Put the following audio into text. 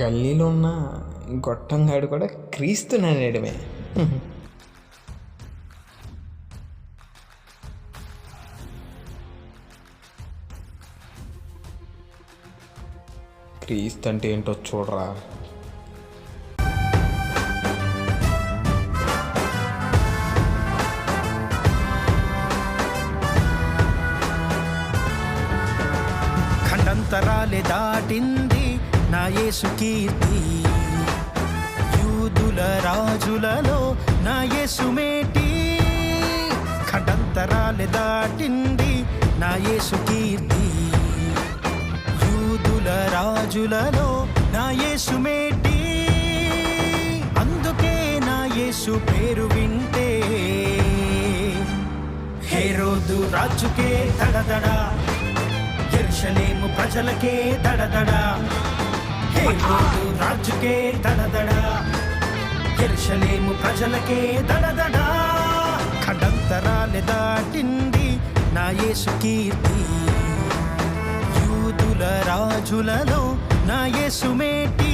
గల్లీలో ఉన్న గొట్టంగాడు కూడా క్రీస్తున్నాడమే క్రీస్తు అంటే ఏంటో చూడరా. ఖండంతరాలే దాటింది నా యేసు కీర్తి. యూదుల రాజులలో నా యేసు మేటి. ఖండంతరాలే దాటింది నా యేసు కీర్తి. యూదుల రాజులలో నా యేసు మేటి. అందుకే నా యేసు పేరు వింటే. హేరోదు రాజుకే దడదడా ఎరుషలేము ప్రజలకే దడదడ హేరోదు రాజుకే దడదడ ఎరుషలేము ప్రజలకే దడదడ ఖండంతరాలే దాటింది నా యేసు కీర్తి. యూదుల రాజులలో నా యేసు మేటి.